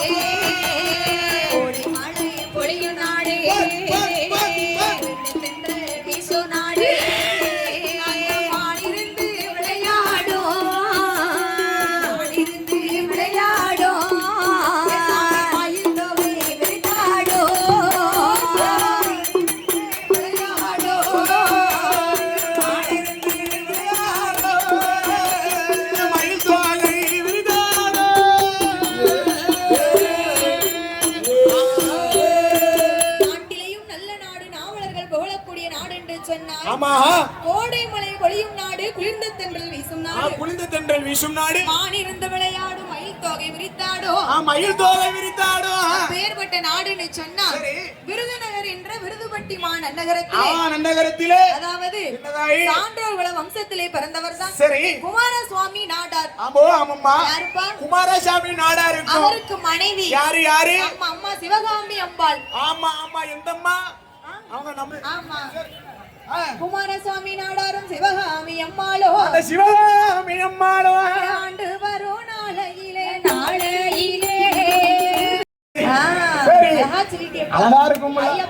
Hey. குளிர்ந்த தென்றல் வீசும் நாடு. மானிருந்து விளையாடும் மயில் தொகை விரித்தாடும் ஆ, மயில் தோகை விரித்தாடும் பெயர்பட்ட நாடுன்னு சொன்னா. விருதுநகர் என்ற விருதுபட்டி மா ஆ, நன்னகரத்திலே நன்னகரத்திலே அதாவது? சான்றோர் குல வம்சத்திலே பிறந்தவர் தான் சரி. குமாரசுவாமி நாடார். ஆமோ ஆமாம்மா. யாருப்பா? குமாரசாமி நாடா இருக்கும். அவருக்கு மனைவி. யாரு யாரு? அம்மா அம்மா சிவகாமி அம்பாள். ஆமா ஆமா. எந்தம்மா? அவங்க நம்ம ஆமா. ஆ, குமாரசுவாமி நாடாரும் சிவகாமி அம்மாளோ. அந்த சிவகாமி அம்மாளோ. ஆண்டு வரும் நாளையிலே. நாளையிலே சரி. அழகா ஐயா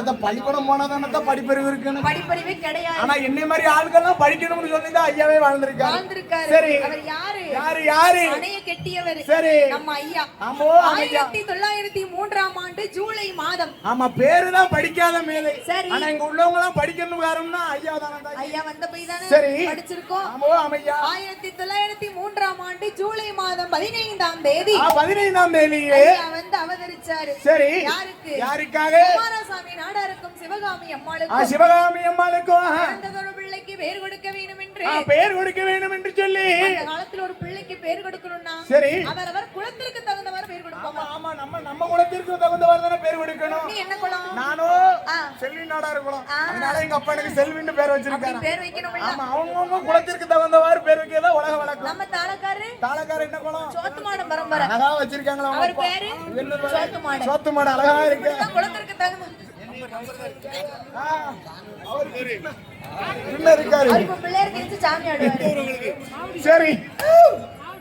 ஏதோ பள்ளிக்கூடம் போனா தானே படிப்பறிவு இருக்குன்னு. படிப்பறிவே கிடையாது. ஆனா என்னை மாதிரி ஆட்கள்லாம் படிக்கணும்னு சொல்லி தான் ஐயாவே வாழ்ந்திருக்காரு. வாழ்ந்திருக்காரு. சரி. அவர் யாரு? யாரு யாரு? அணைய கெட்டியவர். சரி. நம்ம ஐயா. ஆமோ ஐயா. ஆயிரத்தி தொள்ளாயிரத்தி மூன்றாம் ஆண்டு ஜூலை மாதம். ஆமா பேரு தான் படிக்காத மேலே சரி. ஆனா இங்க உள்ளவங்க எல்லாம் படிக்கணும் காரணம்னா ஐயா. தானே ஐயா வந்த போய் தானே சரி. படிச்சிருக்கோம். ஆமோ அமையா ஆயிரத்தி தொள்ளாயிரத்தி மூன்றாம் ஆண்டு ஜூலை மாதம் பதினைந்தாம் தேதி பதினைந்தாம் ஐயா வந்து அவதரிச்சாரு சரி யாருக்கு? யாருக்காக? குமாரசாமி நாடாருக்கும் சிவகாமி அம்மாளுக்கும். சிவகாமி அம்மாளுக்கும் பிறந்ததொரு பிள்ளைக்கு பேர் கொடுக்க வேண்டும் என்று பெயர் கொடுக்க வேண்டும் என்று சொல்லி. அந்த காலத்துல ஒரு பிள்ளைக்கு பேர் கொடுக்கணும்னா சரி. அவர் அவர் குலத்திற்கு தகுந்தவர் பேர் கொடுப்பாங்க ஆமா நம்ம நம்ம குலத்திற்கு தகுந்தவாறு தானே பேர் கொடுக்கணும். நீ என்ன குலம்? நானும் ஆ. செல்வி நாடா இருக்கணும் ஆ. அதனால எங்க அப்பா எனக்கு செல்வின்னு பேர் வச்சிருக்காரு. பேர் வைக்கணும் ஆமா அவங்கவுங்க குலத்திற்கு தகுந்தவாறு பேர் வைக்கிறதா உலக வழக்கம். நம்ம தாளக்காரு தாளக்கார என்ன குலம்? சோத்துமாட பரம்பரை. வச்சிருக்காங்களா அவர்? பேரு என்ன பேரு? சோத்துமாடு சோத்து மாடு அழகா இருக்கு. தான் குலத்திற்கு தகுந்த இருக்காரு. சரி.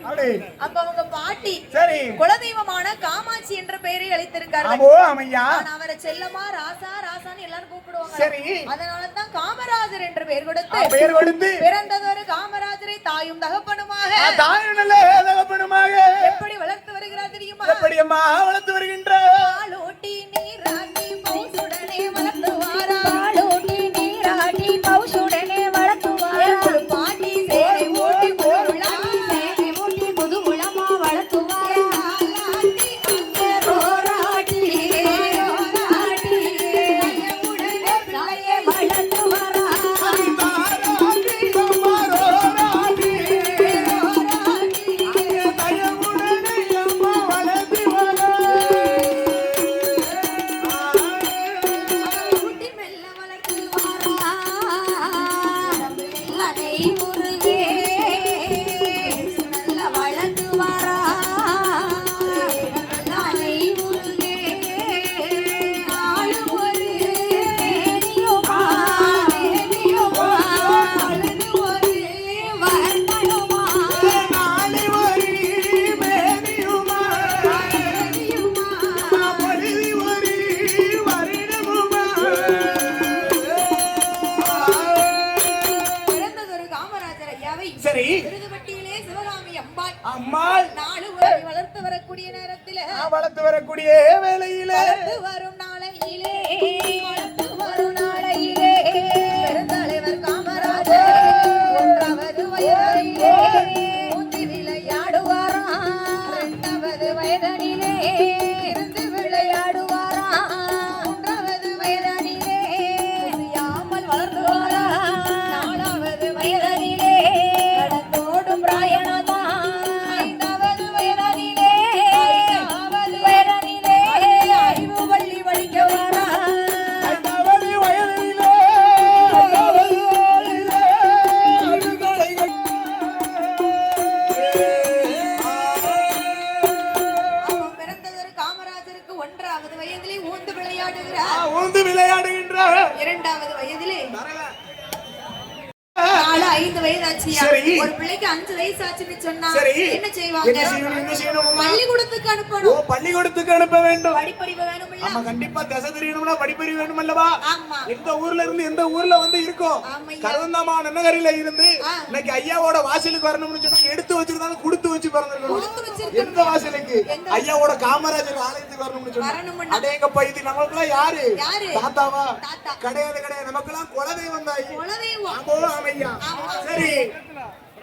அப்ப அவங்க பாட்டி சரி. குலதெய்வமான காமாட்சி என்ற பெயரை அளித்திருக்கார்கள் ஆமோ அமையா ஆனா அவரை செல்லமா ராசா ராசான்னு எல்லாரும் கூப்பிடுவாங்க. சரி. அதனாலதான் காமராஜர் என்ற பெயர் கொடுத்து பெயர் கொடுத்து. பிறந்ததொரு காமராஜரை தாயும் தகப்பனுமாக. தாயும் தகப்பனுமாக. எப்படி வளர்த்து வருகிறார் தெரியுமா? எப்படி அம்மா வளர்த்து வருகின்ற? வளர்த்து வரக்கூடிய வேலையில வரும் ஆ, விளையாடுகிறார் உந்து விளையாடுகின்ற இரண்டாவது வயதிலே. ஐந்து வயது ஆச்சியா சரி. ஒரு பிள்ளைக்கு அஞ்சு வயசு ஆச்சுன்னு சொன்னா என்ன செய்வாங்க? என்ன செய்யணும்? பள்ளிக்கூடத்துக்கு ஓ அனுப்பணும் பள்ளிக்கூடத்துக்கு அனுப்ப வேண்டும். படிப்பறிவு வேணுமில்ல ஆமா கண்டிப்பா தசை தெரியணும்னா படிப்பறிவு வேணும் அல்லவா? ஆமா. எந்த ஊர்ல இருந்து எந்த ஊர்ல வந்து இருக்கோம் நன்னகரில இருந்து. இன்னைக்கு ஐயாவோட வாசலுக்கு வரணும்னு சொன்னா எடுத்து வச்சிருந்தாலும் கொடுத்து வச்சு பிறந்திருக்கணும். எந்த வாசலுக்கு? ஐயாவோட காமராஜர் ஆலயத்துக்கு வரணும்னு சொன்னா. அடேங்கப்பா இது நமக்குலாம் யாரு? யாரு? தாத்தாவா? தாத்தா. கிடையாது கிடையாது. நமக்கெல்லாம் குலதெய்வம் தாய். குலதெய்வம். ஆமோ ஆமையா. ஆமா. சரி.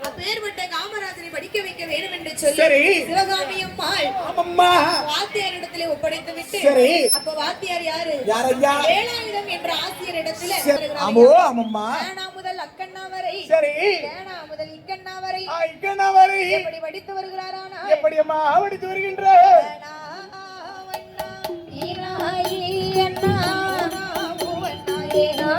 அப்பேற்பட்ட காமராஜரை படிக்க வைக்க வேண்டும் என்று சொல்லி. சிவகாமி அம்மாள் ஆமம்மா. வாத்தியாரிடத்திலே ஒப்படைத்து விட்டு சரி. அப்ப வாத்தியார் யாரு? யார் ஐயா வேலாயுதம் என்ற ஆமோ ஐயா. ஆமம்மா. ஏனா முதல் அக்கண்ணா வரை சரி. ஏனா முதல் இக்கண்ணா வரை நான் வரை எப்படி படித்து வருகிறாரானா? எப்படி அம்மா படித்து வருகின்ற? ஏனா, வண்ணா, ஈராயி அண்ணா பூவண்ணா ஏனா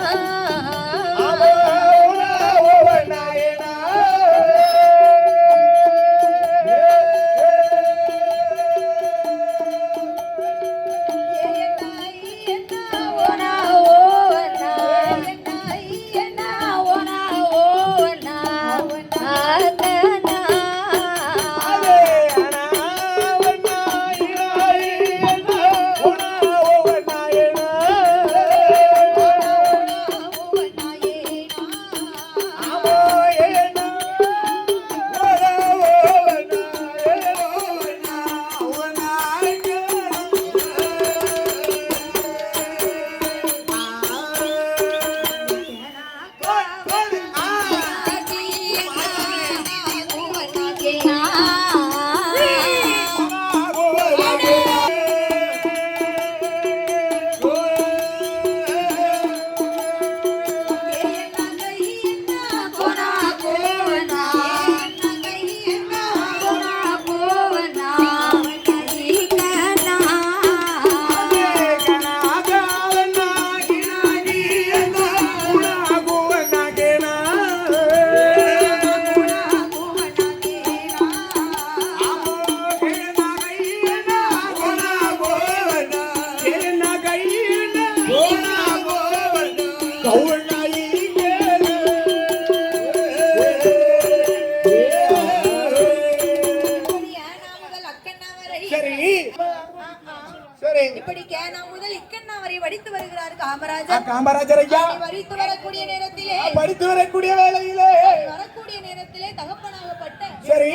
காமராஜர் ஐயா படித்து வரக்கூடிய நேரத்திலே படித்து வரக்கூடிய வேளையிலே. வரக்கூடிய நேரத்திலே தகப்பனாகப்பட்ட சரி.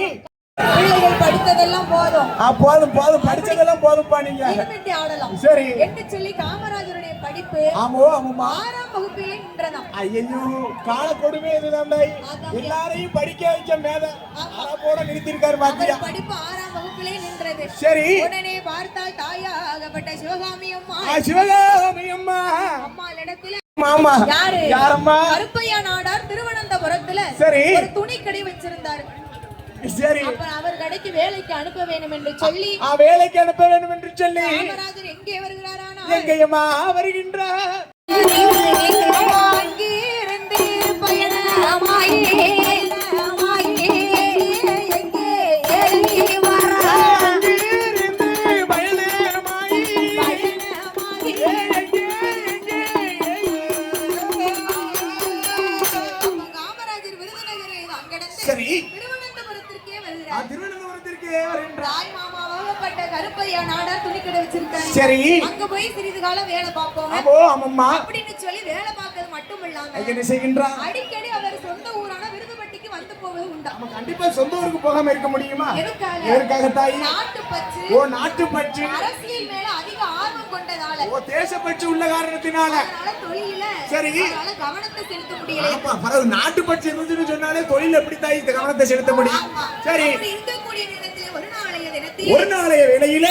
பிள்ளைகள் படித்ததெல்லாம் போதும். ஆ, போதும் போதும். படிச்சதெல்லாம் போதும்பா நீங்க. இனிமேட்டு ஆடலாம். சரி. என்று சொல்லி காமராஜருடைய படிப்பு ஆமோ ஆமாம்மா. ஆறாம் வகுப்பிலே நின்றதாம். ஐயோ கால கொடுமை இதுதான் தாய். எல்லாரையும் படிக்க வைக்க அத போட நிறுத்திருக்காரு பாத்தியா? படிப்பு ஆறாம் வகுப்பிலே நின்றது. சரி. உடனே பார்த்தால் தாயாகப்பட்ட சிவகாமி அம்மா. சிவகாமி அம்மா. அம்மாளிடத்துல மாமா யாரு? யாரம்மா? கருப்பையா நாடார் திருவனந்தபுரத்துல சரி. ஒரு துணி கடை வச்சிருந்தாரு. சரி. அவர் கடைக்கு வேலைக்கு அனுப்ப வேண்டும் என்று சொல்லி வேலைக்கு அனுப்ப வேண்டும் என்று சொல்லி காமராஜர் எங்கே வருகிறாரானா? எங்கேயம்மா வருகின்ற மாமாவாகப்பட்ட கருப்பையா நாடார் துணி கடை வச்சிருக்காரு சரி. அங்க போய் சிறிது காலம் வேலை பார்ப்போம் ஆமோ ஆமாம்மா அப்படின்னு சொல்லி வேலை பார்க்கறது மட்டும் இல்லாம என்ன செய்கின்றா? அடிக்கடி அவர் சொந்த ஊரான விருதுப்பட்டிக்கு வந்து போவது உண்டா? நம்ம கண்டிப்பா சொந்த ஊருக்கு போகாம இருக்க முடியுமா? எதுக்காக? எதற்காக தாய்? நாட்டு பற்று. ஓ நாட்டு பற்று. அரசியல் மேல அதிக ஆர்வம் கொண்டதால. ஓ தேசப்பற்று உள்ள காரணத்தினால. அதனால தொழில சரி. அதனால கவனத்தை செலுத்த முடியல. ஆமா பரவாயில்ல. நாட்டு பற்று இருந்துச்சுன்னு சொன்னாலே தொழில் எப்படி தாய்? இந்த கவனத்தை செலுத்த முடியும். சரி. இருக்கக்கூடிய ஒரு நாளைய வேளையில